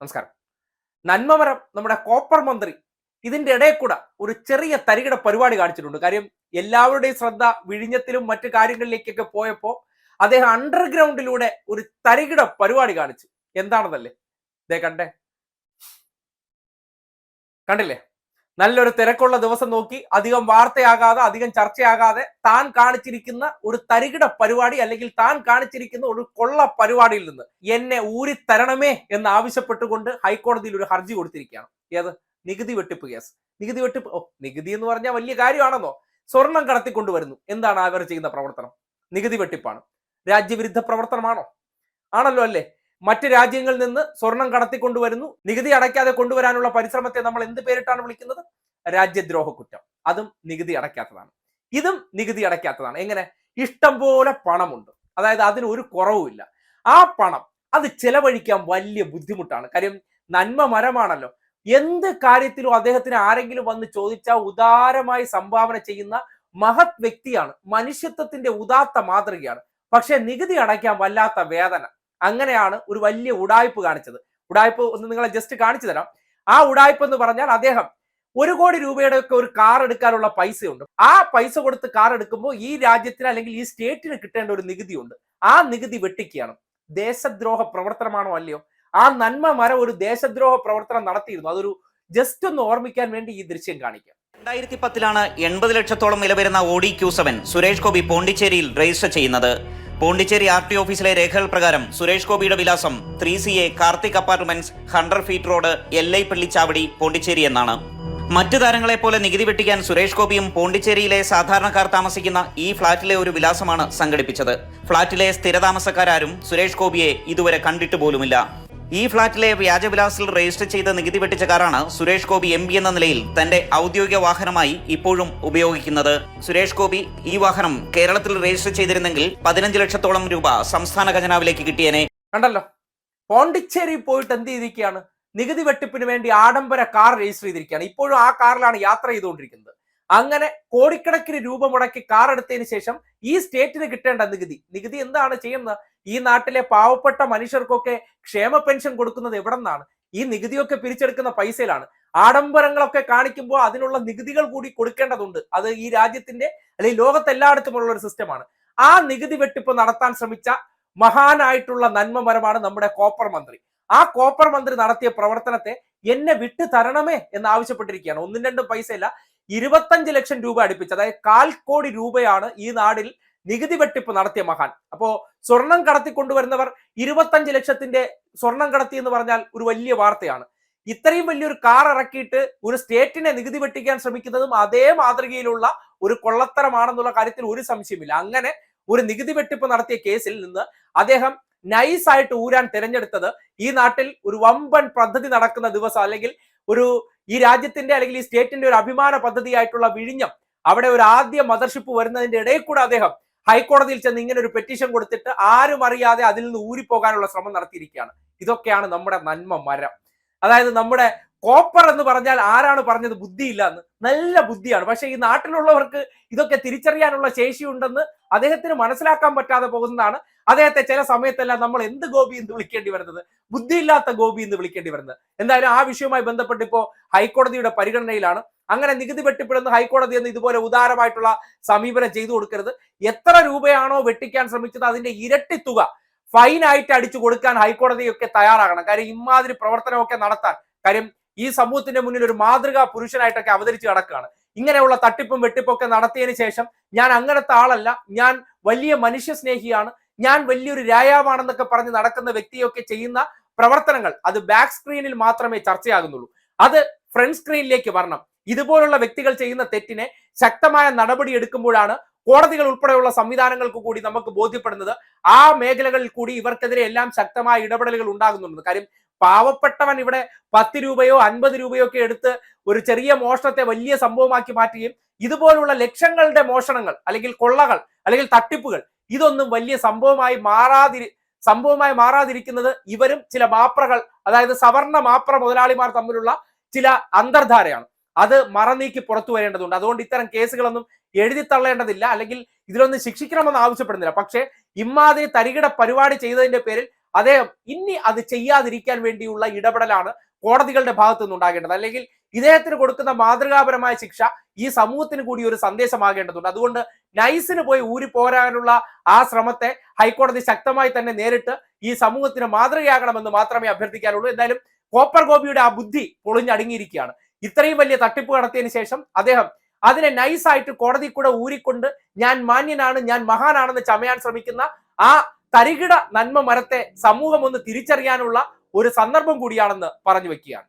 നമസ്കാരം. നന്മമരം നമ്മുടെ കോപ്പർ മന്ത്രി ഇതിന്റെ ഇടയിൽ കൂടെ ഒരു ചെറിയ തരികിട പരിപാടി കാണിച്ചിട്ടുണ്ട്. കാര്യം എല്ലാവരുടെയും ശ്രദ്ധ വിഴിഞ്ഞത്തിലും മറ്റു കാര്യങ്ങളിലേക്കൊക്കെ പോയപ്പോ അദ്ദേഹം അണ്ടർഗ്രൗണ്ടിലൂടെ ഒരു തരികിട പരിപാടി കാണിച്ചു. എന്താണെന്നല്ലേ? ഇതേ കണ്ടേ. കണ്ടില്ലേ? നല്ലൊരു തിരക്കുള്ള ദിവസം നോക്കി അധികം വാർത്തയാകാതെ അധികം ചർച്ചയാകാതെ താൻ കാണിച്ചിരിക്കുന്ന ഒരു തരികിട പരിപാടി അല്ലെങ്കിൽ താൻ കാണിച്ചിരിക്കുന്ന ഒരു കൊള്ള പരിപാടിയിൽ നിന്ന് എന്നെ തരണമേ എന്ന് ആവശ്യപ്പെട്ടുകൊണ്ട് ഹൈക്കോടതിയിൽ ഒരു ഹർജി കൊടുത്തിരിക്കുകയാണ്. ഏത്? നികുതി വെട്ടിപ്പ് കേസ്. നികുതി വെട്ടിപ്പ് ഓ നികുതി എന്ന് പറഞ്ഞാൽ വലിയ കാര്യമാണെന്നോ? സ്വർണം കടത്തിക്കൊണ്ടുവരുന്നു. എന്താണ് അവർ ചെയ്യുന്ന പ്രവർത്തനം? നികുതി വെട്ടിപ്പാണ്. രാജ്യവിരുദ്ധ പ്രവർത്തനമാണോ? ആണല്ലോ അല്ലേ? മറ്റ് രാജ്യങ്ങളിൽ നിന്ന് സ്വർണം കടത്തിക്കൊണ്ടുവരുന്നു. നികുതി അടയ്ക്കാതെ കൊണ്ടുവരാനുള്ള പരിശ്രമത്തെ നമ്മൾ എന്ത് പേരിട്ടാണ് വിളിക്കുന്നത്? രാജ്യദ്രോഹ കുറ്റം അതും നികുതി അടയ്ക്കാത്തതാണ്. ഇതും നികുതി അടയ്ക്കാത്തതാണ്. എങ്ങനെ? ഇഷ്ടം പോലെ പണമുണ്ട്. അതായത് അതിന് ഒരു കുറവുമില്ല ആ പണം അത് ചെലവഴിക്കാൻ വലിയ ബുദ്ധിമുട്ടാണ്. കാര്യം നന്മ മരമാണല്ലോ. എന്ത് കാര്യത്തിലും അദ്ദേഹത്തിന് ആരെങ്കിലും വന്ന് ചോദിച്ചാൽ ഉദാരമായി സംഭാവന ചെയ്യുന്ന മഹത് വ്യക്തിയാണ്. മനുഷ്യത്വത്തിന്റെ ഉദാത്ത മാതൃകയാണ്. പക്ഷെ നികുതി അടയ്ക്കാൻ വല്ലാത്ത വേദന. അങ്ങനെയാണ് ഒരു വലിയ ഉടായ്പ് കാണിച്ചത്. ഉടായ്പ് ഒന്ന് നിങ്ങളെ ജസ്റ്റ് കാണിച്ചു തരാം. ആ ഉടായ്പ് എന്ന് പറഞ്ഞാൽ അദ്ദേഹം ഒരു കോടി രൂപയുടെ ഒക്കെ ഒരു കാർ എടുക്കാനുള്ള പൈസയുണ്ട്. ആ പൈസ കൊടുത്ത് കാർ എടുക്കുമ്പോൾ ഈ രാജ്യത്തിന് അല്ലെങ്കിൽ ഈ സ്റ്റേറ്റിന് കിട്ടേണ്ട ഒരു നികുതിയുണ്ട്. ആ നികുതി വെട്ടിക്കുകയാണ്. ദേശദ്രോഹ പ്രവർത്തനമാണോ അല്ലയോ? ആ നന്മ മരം ഒരു ദേശദ്രോഹ പ്രവർത്തനം നടത്തിയിരുന്നു. അതൊരു ജസ്റ്റ് ഒന്ന് ഓർമ്മിക്കാൻ വേണ്ടി ഈ ദൃശ്യം കാണിക്കാം. രണ്ടായിരത്തി പത്തിലാണ് എൺപത് ലക്ഷത്തോളം വില വരുന്ന Audi Q seven Suresh Gopi പോണ്ടിച്ചേരിയിൽ register ചെയ്യുന്നത്. പോണ്ടിച്ചേരി ആർ ടി ഓഫീസിലെ രേഖകൾ പ്രകാരം സുരേഷ് ഗോപിയുടെ വിലാസം three C A Karthik apartments hundred feet road L I Pallichavadi Pondicherry എന്നാണ്. മറ്റു താരങ്ങളെപ്പോലെ നികുതി വെട്ടിക്കാൻ സുരേഷ് ഗോപിയും പോണ്ടിച്ചേരിയിലെ സാധാരണക്കാർ താമസിക്കുന്ന ഈ ഫ്ളാറ്റിലെ ഒരു വിലാസമാണ് സംഘടിപ്പിച്ചത്. ഫ്ളാറ്റിലെ സ്ഥിരതാമസക്കാരും സുരേഷ് ഗോപിയെ ഇതുവരെ കണ്ടിട്ട് പോലുമില്ല. ഈ ഫ്ളാറ്റിലെ വ്യാജവിലാസിൽ രജിസ്റ്റർ ചെയ്ത നികുതി വെട്ടിച്ച കാറാണ് സുരേഷ് ഗോപി എം എന്ന നിലയിൽ തന്റെ ഔദ്യോഗിക വാഹനമായി ഇപ്പോഴും ഉപയോഗിക്കുന്നത്. സുരേഷ് ഗോപി ഈ വാഹനം കേരളത്തിൽ രജിസ്റ്റർ ചെയ്തിരുന്നെങ്കിൽ പതിനഞ്ച് ലക്ഷത്തോളം രൂപ സംസ്ഥാന ഖജനാവിലേക്ക് കിട്ടിയേനെ. കണ്ടല്ലോ? പോണ്ടിച്ചേരി പോയിട്ട് എന്ത് ചെയ്തിരിക്കുകയാണ്? നികുതി വെട്ടിപ്പിന് വേണ്ടി ആഡംബര കാർ രജിസ്റ്റർ ചെയ്തിരിക്കുകയാണ്. ഇപ്പോഴും ആ കാറിലാണ് യാത്ര ചെയ്തുകൊണ്ടിരിക്കുന്നത്. അങ്ങനെ കോടിക്കണക്കിന് രൂപ മുടക്കി കാർ എടുത്തതിന് ശേഷം ഈ സ്റ്റേറ്റിന് കിട്ടേണ്ട നികുതി. നികുതി എന്താണ് ചെയ്യുന്നത്? ഈ നാട്ടിലെ പാവപ്പെട്ട മനുഷ്യർക്കൊക്കെ ക്ഷേമ പെൻഷൻ കൊടുക്കുന്നത് എവിടെ നിന്നാണ് ഈ നികുതിയൊക്കെ പിരിച്ചെടുക്കുന്ന പൈസയിലാണ്. ആഡംബരങ്ങളൊക്കെ കാണിക്കുമ്പോൾ അതിനുള്ള നികുതികൾ കൂടി കൊടുക്കേണ്ടതുണ്ട്. അത് ഈ രാജ്യത്തിന്റെ അല്ലെങ്കിൽ ലോകത്തെല്ലായിടത്തുമുള്ള ഒരു സിസ്റ്റമാണ്. ആ നികുതി വെട്ടിപ്പ് നടത്താൻ ശ്രമിച്ച മഹാനായിട്ടുള്ള നന്മമരമാണ് നമ്മുടെ കോപ്പർ മന്ത്രി. ആ കോപ്പർ മന്ത്രി നടത്തിയ പ്രവർത്തനത്തെ എന്നെ വിട്ടു തരണമേ എന്ന് ആവശ്യപ്പെട്ടിരിക്കുകയാണ്. ഒന്നും രണ്ടും പൈസയില്ല ഇരുപത്തഞ്ച് ലക്ഷം രൂപ അടുപ്പിച്ച് അതായത് കാൽ കോടി രൂപയാണ് ഈ നാടിൽ നികുതി വെട്ടിപ്പ് നടത്തിയ മഹാൻ. അപ്പോ സ്വർണം കടത്തി കൊണ്ടുവരുന്നവർ ഇരുപത്തഞ്ച് ലക്ഷത്തിന്റെ സ്വർണം കടത്തി എന്ന് പറഞ്ഞാൽ ഒരു വലിയ വാർത്തയാണ്. ഇത്രയും വലിയൊരു കാർ ഇറക്കിയിട്ട് ഒരു സ്റ്റേറ്റിനെ നികുതി വെട്ടിക്കാൻ ശ്രമിക്കുന്നതും അതേ മാതൃകയിലുള്ള ഒരു കൊള്ളത്തരമാണെന്നുള്ള കാര്യത്തിൽ ഒരു സംശയമില്ല അങ്ങനെ ഒരു നികുതി വെട്ടിപ്പ് നടത്തിയ കേസിൽ നിന്ന് അദ്ദേഹം നൈസായിട്ട് ഊരാൻ തിരഞ്ഞെടുത്തത് ഈ നാട്ടിൽ ഒരു വമ്പൻ പദ്ധതി നടക്കുന്ന ദിവസം അല്ലെങ്കിൽ ഒരു ഈ രാജ്യത്തിന്റെ അല്ലെങ്കിൽ ഈ സ്റ്റേറ്റിന്റെ ഒരു അഭിമാന പദ്ധതിയായിട്ടുള്ള വിഴിഞ്ഞം അവിടെ ഒരു ആദ്യ മദർഷിപ്പ് വരുന്നതിന്റെ ഇടയിൽ കൂടെ അദ്ദേഹം ഹൈക്കോടതിയിൽ ചെന്ന് ഇങ്ങനെ ഒരു പെറ്റീഷൻ കൊടുത്തിട്ട് ആരും അറിയാതെ അതിൽ നിന്ന് ഊരിപ്പോകാനുള്ള ശ്രമം നടത്തിയിരിക്കുകയാണ്. ഇതൊക്കെയാണ് നമ്മുടെ നന്മ മരം. അതായത് നമ്മുടെ കോപ്പർ എന്ന് പറഞ്ഞാൽ ആരാണ് പറഞ്ഞത്? ബുദ്ധിയില്ല എന്ന്. നല്ല ബുദ്ധിയാണ്. പക്ഷെ ഈ നാട്ടിലുള്ളവർക്ക് ഇതൊക്കെ തിരിച്ചറിയാനുള്ള ശേഷിയുണ്ടെന്ന് അദ്ദേഹത്തിന് മനസ്സിലാക്കാൻ പറ്റാതെ പോകുന്നതാണ്. അദ്ദേഹത്തെ ചില സമയത്തെല്ലാം നമ്മൾ എന്ത് ഗോപി എന്ന് വിളിക്കേണ്ടി വരുന്നത്? ബുദ്ധിയില്ലാത്ത ഗോപി എന്ന് വിളിക്കേണ്ടി വരുന്നത്. എന്തായാലും ആ വിഷയവുമായി ബന്ധപ്പെട്ട് ഇപ്പോ ഹൈക്കോടതിയുടെ പരിഗണനയിലാണ്. അങ്ങനെ നികുതി വെട്ടിപ്പിടുന്ന ഹൈക്കോടതി എന്ന് ഇതുപോലെ ഉദാരമായിട്ടുള്ള സമീപനം ചെയ്തു കൊടുക്കരുത്. എത്ര രൂപയാണോ വെട്ടിക്കാൻ ശ്രമിച്ചത് അതിന്റെ ഇരട്ടി തുക ഫൈനായിട്ട് അടിച്ചു കൊടുക്കാൻ ഹൈക്കോടതിയൊക്കെ തയ്യാറാകണം. കാര്യം ഇമാതിരി പ്രവർത്തനമൊക്കെ നടത്താൻ. കാര്യം ഈ സമൂഹത്തിന്റെ മുന്നിൽ ഒരു മാതൃകാ പുരുഷനായിട്ടൊക്കെ അവതരിച്ച് കിടക്കുകയാണ്. ഇങ്ങനെയുള്ള തട്ടിപ്പും വെട്ടിപ്പൊക്കെ നടത്തിയതിനു ശേഷം ഞാൻ അങ്ങനത്തെ ആളല്ല. ഞാൻ വലിയ മനുഷ്യ സ്നേഹിയാണ് ഞാൻ വലിയൊരു രായാവാണെന്നൊക്കെ പറഞ്ഞ് നടക്കുന്ന വ്യക്തിയൊക്കെ ചെയ്യുന്ന പ്രവർത്തനങ്ങൾ അത് ബാക്ക് സ്ക്രീനിൽ മാത്രമേ ചർച്ചയാകുന്നുള്ളൂ. അത് ഫ്രണ്ട് സ്ക്രീനിലേക്ക് വരണം. ഇതുപോലുള്ള വ്യക്തികൾ ചെയ്യുന്ന തെറ്റിനെ ശക്തമായ നടപടി എടുക്കുമ്പോഴാണ് കോടതികൾ ഉൾപ്പെടെയുള്ള സംവിധാനങ്ങൾക്ക് കൂടി നമുക്ക് ബോധ്യപ്പെടുന്നത്. ആ മേഖലകളിൽ കൂടി ഇവർക്കെതിരെ എല്ലാം ശക്തമായ ഇടപെടലുകൾ ഉണ്ടാകുന്നുണ്ട്. കാര്യം പാവപ്പെട്ടവൻ ഇവിടെ പത്ത് രൂപയോ അൻപത് രൂപയോ ഒക്കെ എടുത്ത് ഒരു ചെറിയ മോഷണത്തെ വലിയ സംഭവമാക്കി മാറ്റുകയും ഇതുപോലുള്ള ലക്ഷങ്ങളുടെ മോഷണങ്ങൾ അല്ലെങ്കിൽ കൊള്ളകൾ അല്ലെങ്കിൽ തട്ടിപ്പുകൾ ഇതൊന്നും വലിയ സംഭവമായി മാറാതിരി സംഭവമായി മാറാതിരിക്കുന്നത് ഇവരും ചില മാപ്രകൾ അതായത് സവർണ മാപ്ര മുതലാളിമാർ തമ്മിലുള്ള ചില അന്തർധാരയാണ്. അത് മറനീക്കി പുറത്തു വരേണ്ടതുണ്ട്. അതുകൊണ്ട് ഇത്തരം കേസുകളൊന്നും എഴുതി തള്ളേണ്ടതില്ല. അല്ലെങ്കിൽ ഇതിലൊന്നും ശിക്ഷിക്കണമെന്ന് ആവശ്യപ്പെടുന്നില്ല. പക്ഷേ ഇമാതിരി തരികിട പരിപാടി ചെയ്തതിന്റെ പേരിൽ അദ്ദേഹം ഇനി അത് ചെയ്യാതിരിക്കാൻ വേണ്ടിയുള്ള ഇടപെടലാണ് കോടതികളുടെ ഭാഗത്തു നിന്നുണ്ടാകേണ്ടത് അല്ലെങ്കിൽ ഇദ്ദേഹത്തിന് കൊടുക്കുന്ന മാതൃകാപരമായ ശിക്ഷ ഈ സമൂഹത്തിന് കൂടി ഒരു സന്ദേശമാകേണ്ടതുണ്ട്. അതുകൊണ്ട് നൈസിന് പോയി ഊരി പോരാനുള്ള ആ ശ്രമത്തെ ഹൈക്കോടതി ശക്തമായി തന്നെ നേരിട്ട് ഈ സമൂഹത്തിന് മാതൃകയാകണമെന്ന് മാത്രമേ അഭ്യർത്ഥിക്കാനുള്ളൂ. എന്തായാലും കോപ്പർ ഗോപിയുടെ ആ ബുദ്ധി പൊളിഞ്ഞടങ്ങിയിരിക്കുകയാണ്. ഇത്രയും വലിയ തട്ടിപ്പ് നടത്തിയതിന് ശേഷം അദ്ദേഹം അതിനെ നൈസായിട്ട് കോടതി കൂടെ ഊരിക്കൊണ്ട് ഞാൻ മാന്യനാണ് ഞാൻ മഹാനാണെന്ന് ചമയാൻ ശ്രമിക്കുന്ന ആ തരികിട നന്മ മരത്തെ സമൂഹം ഒന്ന് തിരിച്ചറിയാനുള്ള ഒരു സന്ദർഭം കൂടിയാണെന്ന് പറഞ്ഞു വെക്കുകയാണ്.